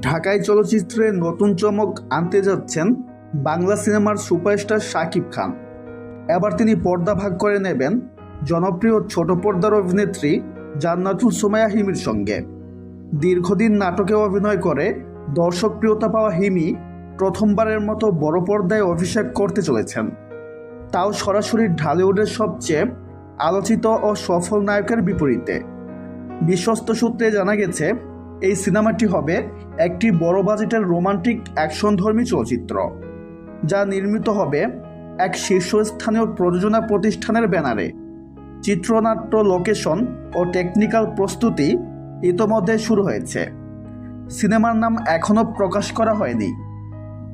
ঢাকায় চলচ্চিত্রে নতুন চমক আনতে যাচ্ছেন বাংলা সিনেমার সুপারস্টার শাকিব খান। এবার তিনি পর্দা ভাগ করে নেবেন জনপ্রিয় ছোট পর্দার অভিনেত্রী জান্নাতুল সুমাইয়া হিমির সঙ্গে। দীর্ঘদিন নাটকে অভিনয় করে দর্শকপ্রিয়তা পাওয়া হিমি প্রথমবারের মতো বড় পর্দায় অভিষেক করতে চলেছেন। তাও সরাসরি ঢালিউডের সবচেয়ে আলোচিত ও সফল নায়কের বিপরীতে। বিশ্বস্ত সূত্রে জানা গেছে এই সিনেমাটি হবে একটি বড় বাজেটের রোমান্টিক অ্যাকশনধর্মী চলচ্চিত্র, যা নির্মিত হবে এক শীর্ষস্থানীয় প্রযোজনা প্রতিষ্ঠানের ব্যানারে। চিত্রনাট্য লোকেশন ও টেকনিক্যাল প্রস্তুতি ইতোমধ্যে শুরু হয়েছে। সিনেমার নাম এখনও প্রকাশ করা হয়নি।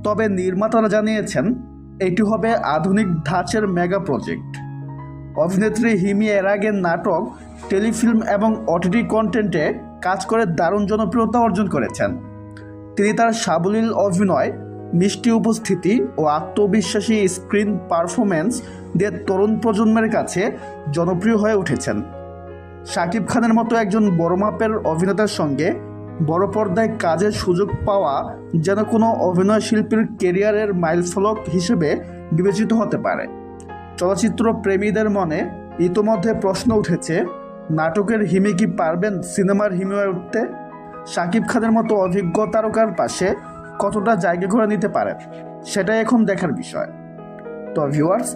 তবে নির্মাতারা জানিয়েছেন, এটি হবে আধুনিক ধাঁচের মেগা প্রজেক্ট। অভিনেত্রী হিমি এর আগের নাটক, টেলিফিল্ম এবং ওটিটি কন্টেন্টে কাজ করে দারুণ জনপ্রিয়তা অর্জন করেছেন। তিনি তার সাবলীল অভিনয়, মিষ্টি উপস্থিতি ও আত্মবিশ্বাসী স্ক্রিন পারফরমেন্স দিয়ে তরুণ প্রজন্মের কাছে জনপ্রিয় হয়ে উঠেছেন। শাকিব খানের মতো একজন বড় মাপের অভিনেতার সঙ্গে বড় পর্দায় কাজের সুযোগ পাওয়া যেন কোনো অভিনয় শিল্পীর কেরিয়ারের মাইলফলক হিসেবে বিবেচিত হতে পারে। চলচ্চিত্র প্রেমীদের মনে ইতোমধ্যে প্রশ্ন উঠেছে, নাটকের হিমে কি পারবেন সিনেমার হিমে উঠতে? শাকিব খানের মতো অভিজ্ঞ তারকার পাশে কতটা জায়গা করে নিতে পারেন সেটাই এখন দেখার বিষয়। তো ভিউয়ার্স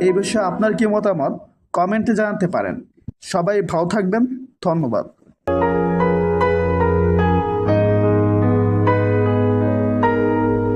এই বিষয়ে আপনার কি মতামত? কমেন্টে জানাতে পারেন। সবাই ভালো থাকবেন। ধন্যবাদ।